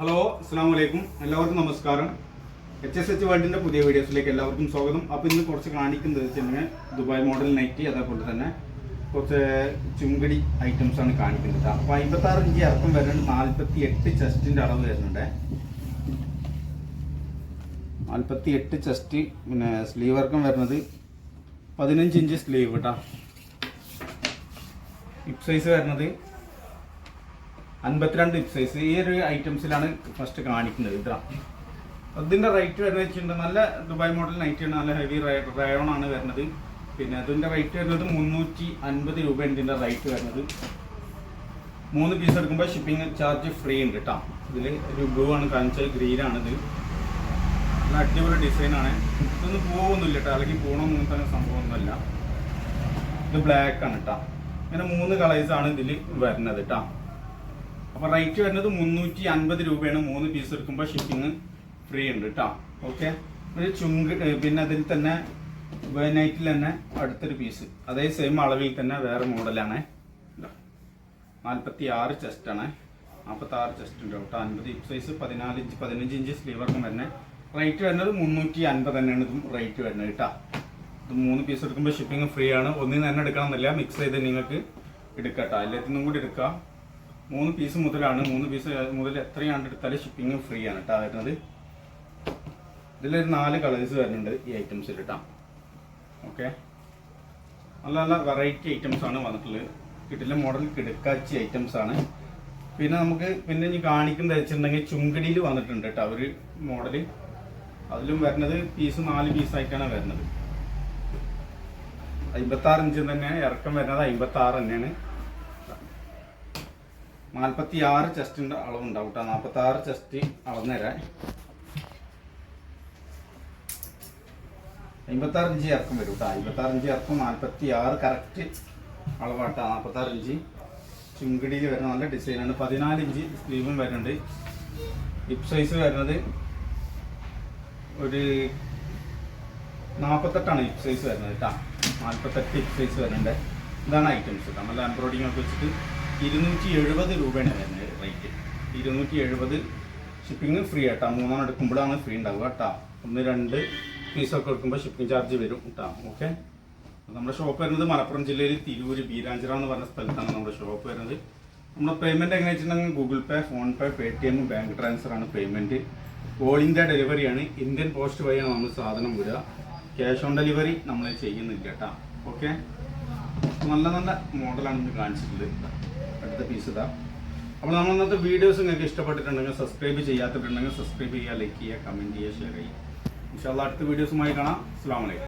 Hello അസ്സാം വലൈക്കും എല്ലാവർക്കും നമസ്കാരം. എച്ച് എസ് എച്ച് വേൾഡിന്റെ പുതിയ വീഡിയോസിലേക്ക് എല്ലാവർക്കും സ്വാഗതം. അപ്പോൾ ഇന്ന് കുറച്ച് കാണിക്കുന്നത് വെച്ചിട്ടുണ്ടെങ്കിൽ ദുബായ് മോഡൽ നൈറ്റി അതേപോലെ തന്നെ കുറച്ച് ചുങ്കടി ഐറ്റംസ് ആണ് കാണിക്കുന്നത്. അപ്പോൾ അമ്പത്താറ് ഇഞ്ചി ഇറക്കം വരുന്നുണ്ട്. നാൽപ്പത്തി എട്ട് ചെസ്റ്റിന്റെ അളവ് വരുന്നുണ്ട്. നാൽപ്പത്തി എട്ട് ചെസ്റ്റ് പിന്നെ സ്ലീവ് ഇറക്കം വരുന്നത് പതിനഞ്ച് ഇഞ്ച് സ്ലീവ് കേട്ടോ ഹിപ് സൈസ് വരുന്നത് അൻപത്തിരണ്ട് ഹിപ്പ് സൈസ് ഈ ഒരു ഐറ്റംസിലാണ് ഫസ്റ്റ് കാണിക്കുന്നത് ഇത്ര. അതിന്റെ റേറ്റ് വരുന്നത് വെച്ചിട്ടുണ്ടെങ്കിൽ നല്ല ദുബായ് മോഡൽ നൈറ്റിയാണ് നല്ല ഹെവി റയോൺ ആണ് വരുന്നത്. പിന്നെ അതിന്റെ റേറ്റ് വരുന്നത് മുന്നൂറ്റി അൻപത് രൂപയാണ് ഇതിന്റെ റേറ്റ് വരുന്നത്. മൂന്ന് പീസ് എടുക്കുമ്പോൾ ഷിപ്പിംഗ് ചാർജ് ഫ്രീ ഉണ്ട് കേട്ടോ ഇതിൽ ഒരു ബ്ലൂ ആണ് കാണിച്ചത് ഗ്രീൻ ആണ് ഇത്. നല്ല അടിപൊളി ഡിസൈനാണ് ഇതൊന്നും പോകുന്നില്ല കേട്ടോ അല്ലെങ്കിൽ പോകണമെന്ന് തന്നെ സംഭവമൊന്നുമല്ല. ഇത് ബ്ലാക്ക് ആണ് കേട്ടോ ഇങ്ങനെ മൂന്ന് കളേഴ്സാണ് ഇതിൽ വരുന്നത് കേട്ടോ അപ്പൊ റേറ്റ് വരുന്നത് മുന്നൂറ്റി അൻപത് രൂപയാണ് മൂന്ന് പീസ് എടുക്കുമ്പോൾ ഷിപ്പിംഗ് ഫ്രീ ഉണ്ട് കേട്ടോ ഓക്കെ ഒരു ചുങ്ക് പിന്നെ അതിൽ തന്നെ നൈറ്റിൽ തന്നെ അടുത്തൊരു പീസ് അതേ സെയിം അളവിൽ തന്നെ വേറെ മോഡലാണ് നാൽപ്പത്തി ആറ് ചെസ്റ്റ് ആണ്. നാൽപ്പത്തി ആറ് ചെസ്റ്റ് ഉണ്ട് കേട്ടോ അൻപത് ഇപ്പ് സൈസ് പതിനാല് ഇഞ്ച് പതിനഞ്ച് ഇഞ്ച് സ്ലീവർക്കും വരുന്നത് റേറ്റ് വരുന്നത് മുന്നൂറ്റി അൻപത് തന്നെയാണ് ഇതും റേറ്റ് വരുന്നത് കേട്ടോ ഇത് മൂന്ന് പീസ് എടുക്കുമ്പോൾ ഷിപ്പിംഗ് ഫ്രീ ആണ്. ഒന്നിൽ തന്നെ എടുക്കണം എടുക്കണമെന്നില്ല. മിക്സ് ചെയ്ത് നിങ്ങൾക്ക് എടുക്കാം കേട്ടോ എല്ലാത്തിനും കൂടി എടുക്കാം. മൂന്ന് പീസ് മുതലാണ് മൂന്ന് പീസ് മുതൽ എത്രയാണ് എടുത്താലും ഷിപ്പിംഗ് ഫ്രീ ആണ് കേട്ടോ വരുന്നത്. ഇതിലൊരു നാല് കളേഴ്സ് വരുന്നുണ്ട് ഈ ഐറ്റംസിൽ കേട്ടോ ഓക്കെ നല്ല നല്ല വെറൈറ്റി ഐറ്റംസ് ആണ് വന്നിട്ടുള്ളത്. കിട്ടില്ല മോഡൽ കിടക്കാച്ചി ഐറ്റംസ് ആണ്. പിന്നെ നമുക്ക് പിന്നെ ഇനി കാണിക്കുന്നത് വെച്ചിട്ടുണ്ടെങ്കിൽ ചുങ്കടിയിൽ വന്നിട്ടുണ്ട് കേട്ടോ ഒരു മോഡൽ അതിലും വരുന്നത് പീസ് നാല് പീസായിട്ടാണ് വരുന്നത്. അമ്പത്താറ് ഇഞ്ച് തന്നെയാണ് ഇറക്കം വരുന്നത് അമ്പത്താറ് തന്നെയാണ്. നാൽപ്പത്തി ആറ് ചെസ്റ്റിന്റെ അളവുണ്ടാവും കേട്ടോ നാൽപ്പത്തി ആറ് ചെസ്റ്റ് അളന്നു അമ്പത്തി അമ്പത്താറ് ഇഞ്ച് ഇറക്കം വരും കേട്ടോ അമ്പത്താറ് ഇഞ്ച് ഇറക്കം നാൽപ്പത്തി ആറ് കറക്റ്റ് അളവാട്ടോ നാൽപ്പത്താറ് ഇഞ്ച് ചുങ്കിടിയിൽ വരുന്ന നല്ല ഡിസൈനാണ് പതിനാല് ഇഞ്ച് സ്ലീവും വരുന്നുണ്ട്. ഹിപ്പ് സൈസ് വരുന്നത് ഒരു നാൽപ്പത്തെട്ടാണ് ഹിപ്പ് സൈസ് വരുന്നത് കേട്ടോ നാൽപ്പത്തെട്ട് ഹിപ്പ് സൈസ് വരുന്നുണ്ട്. ഇതാണ് ഐറ്റംസ് കേട്ടോ നല്ല എംബ്രോയിഡിങ് ഒക്കെ വെച്ചിട്ട് ഇരുന്നൂറ്റി എഴുപത് രൂപയാണ് വരുന്നത് റേറ്റ് ഇരുന്നൂറ്റി എഴുപത് ഷിപ്പിംഗ് ഫ്രീ ആട്ടാ. മൂന്നെണ്ണം എടുക്കുമ്പോഴാണ് ഫ്രീ ഉണ്ടാവുക കേട്ടോ. ഒന്ന് രണ്ട് പീസൊക്കെ എടുക്കുമ്പോൾ ഷിപ്പിംഗ് ചാർജ് വരും കേട്ടോ. ഓക്കെ നമ്മുടെ ഷോപ്പ് വരുന്നത് മലപ്പുറം ജില്ലയിൽ തിരൂര് ബീരാഞ്ചിറ എന്ന് പറഞ്ഞ സ്ഥലത്താണ് നമ്മുടെ ഷോപ്പ് വരുന്നത്. നമ്മുടെ പേയ്മെന്റ് എങ്ങനെ വെച്ചിട്ടുണ്ടെങ്കിൽ Google Pay PhonePe Paytm bank transfer ആണ് പേയ്മെന്റ് ഓൾ ഇന്ത്യ ഡെലിവറിയാണ് ഇന്ത്യൻ പോസ്റ്റ് വഴിയാണ് നമ്മൾ സാധനം വിടുക ക്യാഷ് ഓൺ ഡെലിവറി നമ്മൾ ചെയ്യുന്നില്ല കേട്ടോ. ഓക്കെ നല്ല നല്ല മോഡലാണ് ഇന്ന് കാണിച്ചിട്ടുള്ളത്. അടുത്ത പീസ് ഇതാ. അപ്പോൾ നമ്മൾ ഇന്നത്തെ വീഡിയോസ് നിങ്ങൾക്ക് ഇഷ്ടപ്പെട്ടിട്ടുണ്ടെങ്കിൽ സബ്സ്ക്രൈബ് ചെയ്യാത്തിട്ടുണ്ടെങ്കിൽ സബ്സ്ക്രൈബ് ചെയ്യുക ലൈക്ക് ചെയ്യുക കമന്റ് ചെയ്യുക ഷെയർ ചെയ്യുക. ഇൻഷാല്ല അടുത്ത വീഡിയോസുമായി കാണാം. അസ്സാം വലൈക്കും